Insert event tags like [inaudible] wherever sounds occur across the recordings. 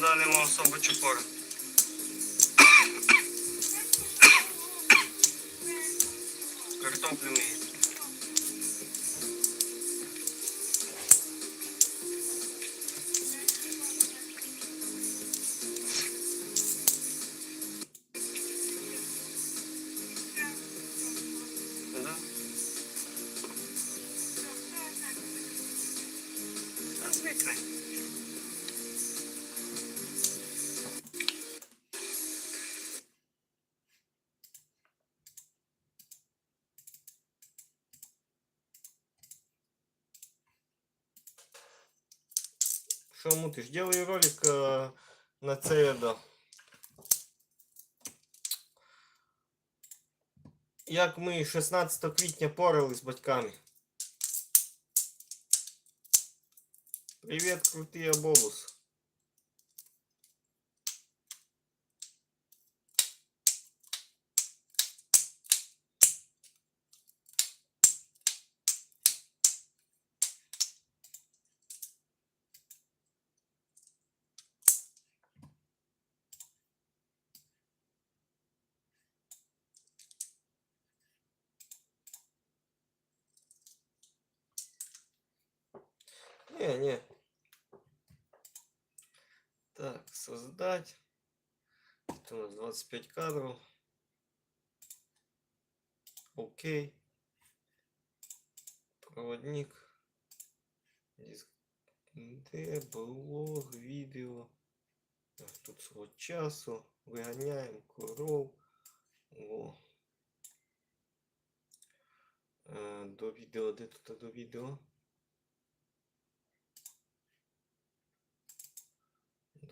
да, нема особо чупора. Картоплю Що мутиш? Делаю ролик е, на да. Як ми 16 квітня порали з батьками. Привіт, крутий абобус. Не, не. Так, создать. Это у нас 25 кадров. Окей. Проводник. Диск. Де блог, відео. Так, Тут свого часу. Виганяємо коров. О. Е, До відео, де тут до відео?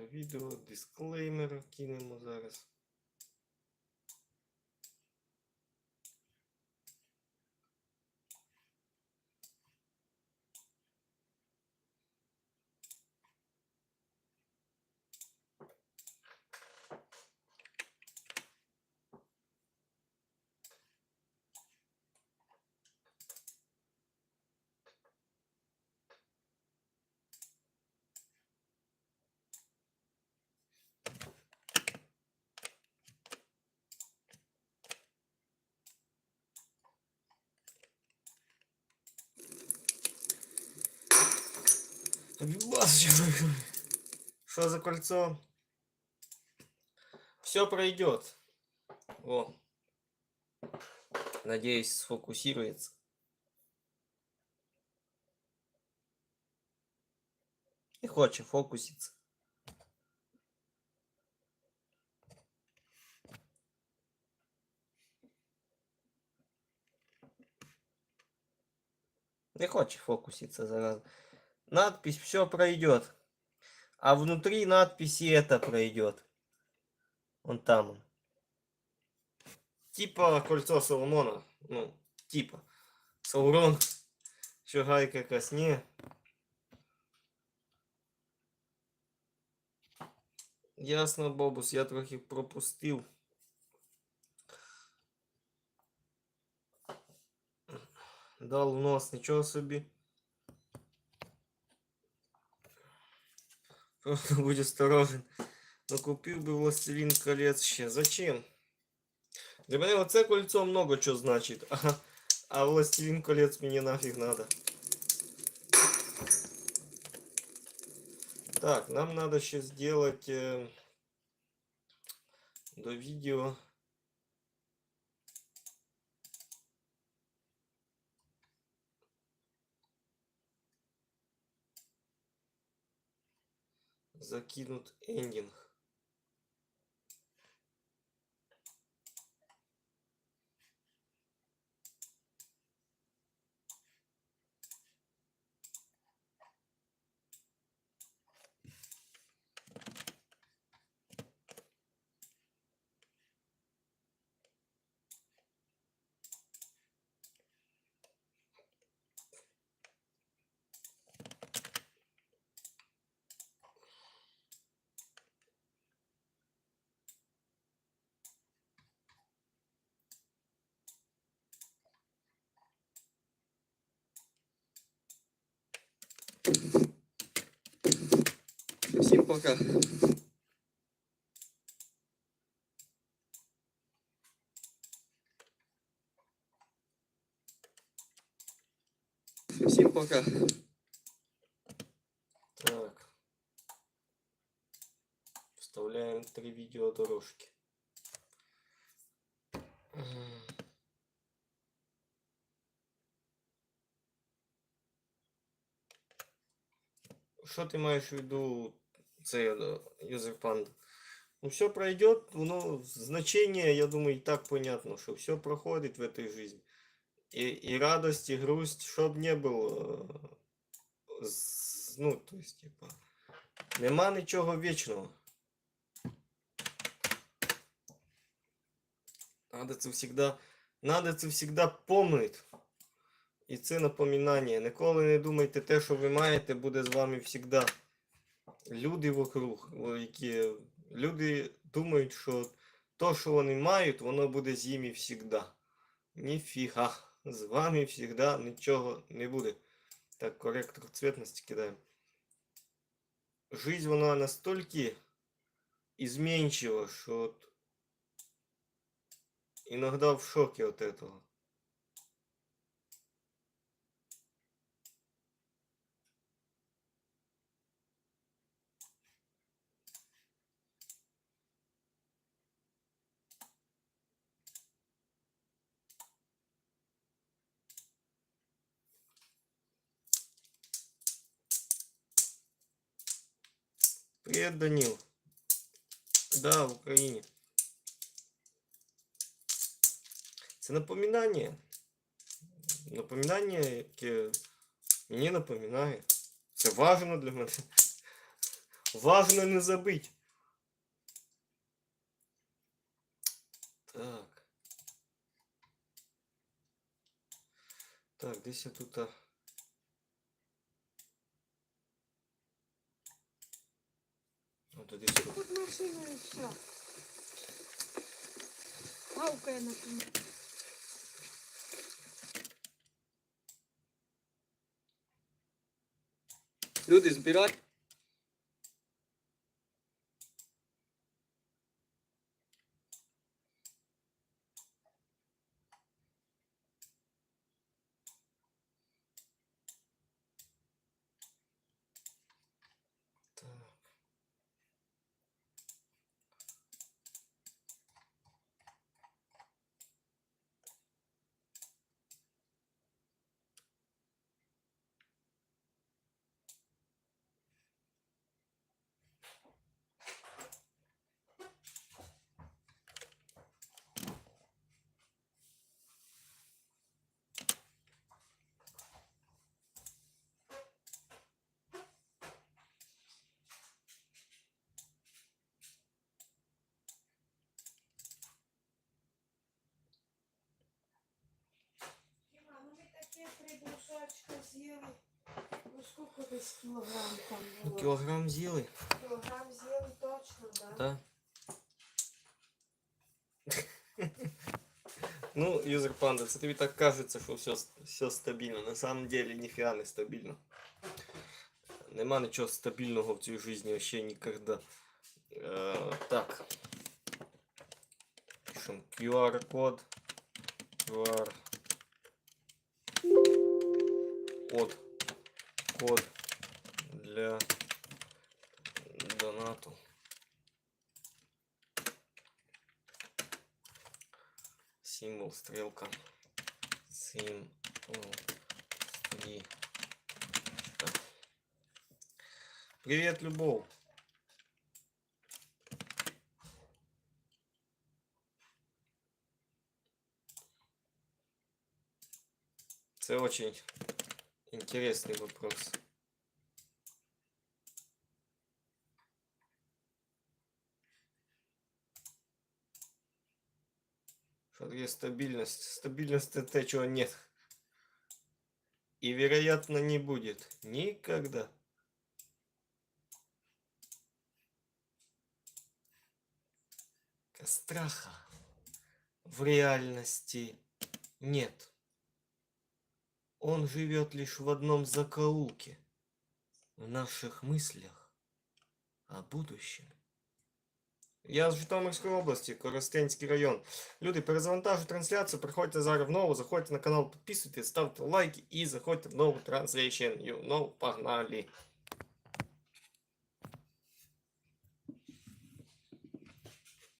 До відео, дисклеймер кинемо зараз. Что за кольцо? Все пройдет. О. Надеюсь, сфокусируется. Не хочет фокуситься. Не хочет фокуситься зараза Надпись все пройдет. А внутри надписи это пройдет. Вон там он. Типа кольцо Соломона. Ну, типа. Саурон. Що гайка якась ні. Ясно, Бобус, я трохи пропустив. Дал в нос, нічого собі. Просто будь осторожен. Ну купив би Властелин колец ще. Зачем? Для мене оце кольцо много чого значить. [laughs] А, а Властелин колец мені нафіг надо. Так, нам надо ще сделать э, до видео. Закинут эндинг. Всім пока. Всім пока. Так. Вставляем три видеодорожки. М. Що ти маєш в виду, цей юзер панда? Ну, все пройдет, ну, значение, я думаю, и так понятно, что все проходит в этой жизни. И, и радость, и грусть, чтоб не было, э, з- ну, то есть, типа, нема нічого вічного. Надо це всегда, надо це всегда помнить. І це напоминання. Ніколи не думайте те, що ви маєте, буде з вами всегда. Люди вокруг, о, які люди думають, що то, що вони мають, воно буде з ними всегда. Ніфіга. З вами всегда нічого не буде. Так, корректор цветности кидаем. Жизнь, вона настільки изменчива, що от иногда в шоке от этого. Привет, Данил. Да, в Україні. Це напоминання. Напоминання, яке мені напоминає. Це важно для мене. Важно не забыть. Так. Так, десь я тут. От десь тут. Машина і все. Гавкає. Люди, збирай. Ну скільки десь кілограм там було? Кілограм з'їли? Кілограм з'їли точно, да? Да. Ну, юзер панда, це тобі так кажеться, що все, все стабільно. На самом деле ніфіга не стабільно. Нема нічого стабільного в цій житті вообще ніколи. Е, так. Пишем QR-код. QR. Код. Код для донату. Символ стрелка. Стрелка. Привет, Любовь. Это очень интересный вопрос. Такое стабильность? Стабильность те, чего нет. И вероятно не будет. Никогда. Страха в реальности нет. Он живет лишь в одном закоулке, в наших мыслях, а будущем. Я з Житомирської області, Коростенський район. Люди, перезавантажу трансляцію, приходьте зараз в нову, заходьте на канал, підписуйтесь, ставте лайки і заходьте в нову трансляцію. You know, погнали!